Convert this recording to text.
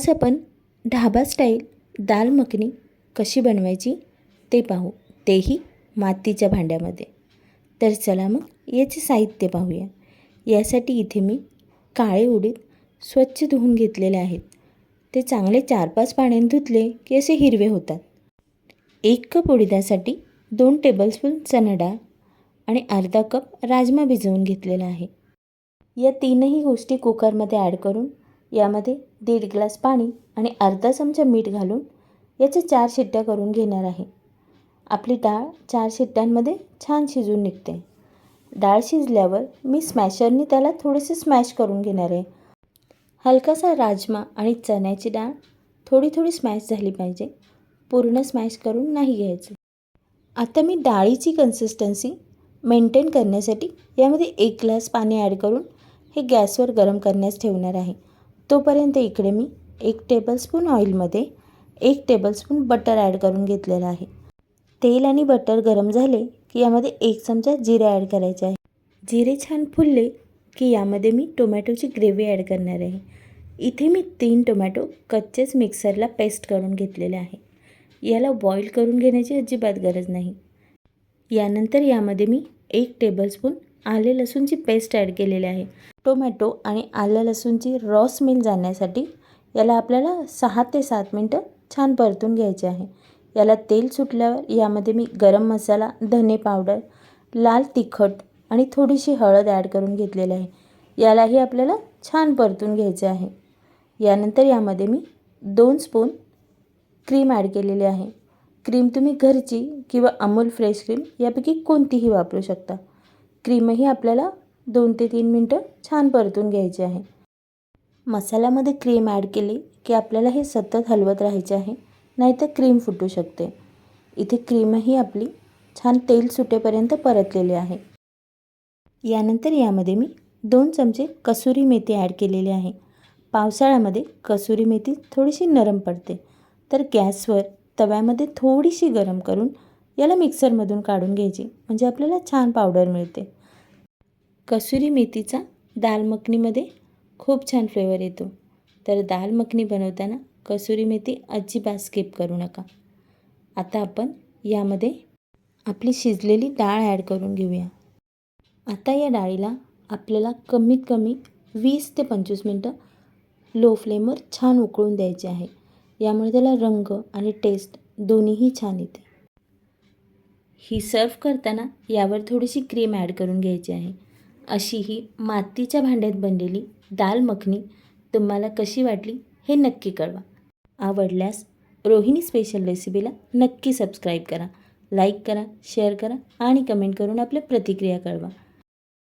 आज आपण ढाबा स्टाईल दाल मखनी कशी बनवायची ते पाहू. तेही मातीच्या भांड्यामध्ये. तर चला मग याचे साहित्य पाहूया. यासाठी इथे मी काळे उडीद स्वच्छ धुवून घेतलेले आहेत. ते चांगले चार पाच पाण्याने धुतले की असे हिरवे होतात. एक कप उडीदासाठी दोन टेबलस्पून चणा डाळ आणि अर्धा कप राजमा भिजवून घेतलेला आहे. या तीनही गोष्टी कुकरमध्ये ॲड करून यामध्ये दीड ग्लास पाणी आणि अर्धा चमचा मीठ घालून याच्या चार शिट्ट्या करून घेणार आहे. आपली डाळ चार शिट्ट्यांमध्ये छान शिजून निघते. डाळ शिजल्यावर मी स्मॅशरनी त्याला थोडेसे स्मॅश करून घेणार आहे. हलकासा राजमा आणि चण्याची डाळ थोडी थोडी स्मॅश झाली पाहिजे. पूर्ण स्मॅश करून नाही घ्यायचं. आता मी डाळीची कन्सिस्टन्सी मेंटेन करण्यासाठी यामध्ये एक ग्लास पाणी ॲड करून हे गॅसवर गरम करण्यास ठेवणार आहे. तोपर्यंत इकडे मी एक टेबलस्पून ऑइलमध्ये एक टेबलस्पून बटर ॲड करून घेतलेलं आहे. तेल आणि बटर गरम झाले की यामध्ये एक चमचा जिरे ॲड करायचे आहे. जिरे छान फुलले की यामध्ये मी टोमॅटोची ग्रेव्ही ॲड करणार आहे. इथे मी तीन टोमॅटो कच्चेच मिक्सरला पेस्ट करून घेतलेले आहे. याला बॉईल करून घेण्याची अजिबात गरज नाही. यानंतर यामध्ये मी एक टेबलस्पून आले लसूणची पेस्ट ॲड केलेली आहे. टोमॅटो आणि आल्या लसूणची रॉ स्मेल जाण्यासाठी याला आपल्याला सहा ते सात मिनटं छान परतून घ्यायचे आहे. याला तेल सुटल्यावर यामध्ये मी गरम मसाला धने पावडर लाल तिखट आणि थोडीशी हळद ॲड करून घेतलेली आहे. यालाही आपल्याला छान परतून घ्यायचे आहे. यानंतर यामध्ये मी दोन स्पून क्रीम ॲड केलेली आहे. क्रीम तुम्ही घरची किंवा अमूल फ्रेश क्रीम यापैकी कोणतीही वापरू शकता. क्रीमही आपल्याला दोन ते तीन मिनटं छान परतून घ्यायची आहे. मसाल्यामध्ये क्रीम ॲड केली की आपल्याला हे सतत हलवत राहायचे आहे नाहीतर क्रीम फुटू शकते. इथे क्रीमही आपली छान तेल सुटेपर्यंत परतलेली आहे. यानंतर यामध्ये मी दोन चमचे कसुरी मेथी ॲड केलेली आहे. पावसाळ्यामध्ये कसुरी मेथी थोडीशी नरम पडते तर गॅसवर तव्यामध्ये थोडीशी गरम करून याला मिक्सरमधून काढून घ्यायची. म्हणजे आपल्याला छान पावडर मिळते. कसुरी मेथीचा दाल मखनीमध्ये खूप छान फ्लेवर येतो. तर दाल मखनी बनवताना कसुरी मेथी अजिबात स्किप करू नका. आता आपण यामध्ये आपली शिजलेली डाळ ॲड करून घेऊया. आता या डाळीला आपल्याला कमीत कमी वीस ते पंचवीस मिनटं लो फ्लेमवर छान उकळून द्यायचे आहे. यामुळे त्याला रंग आणि टेस्ट दोन्हीही छान येते. ही सर्व करताना यावर थोडीशी क्रीम ॲड करून घ्यायची आहे. अशी ही मातीच्या भांड्यात बनलेली दाल मखनी तुम्हाला कशी वाटली हे नक्की कळवा. आवडल्यास रोहिणी स्पेशल रेसिपीला नक्की सबस्क्राईब करा लाईक करा शेअर करा आणि कमेंट करून आपल्या प्रतिक्रिया कळवा.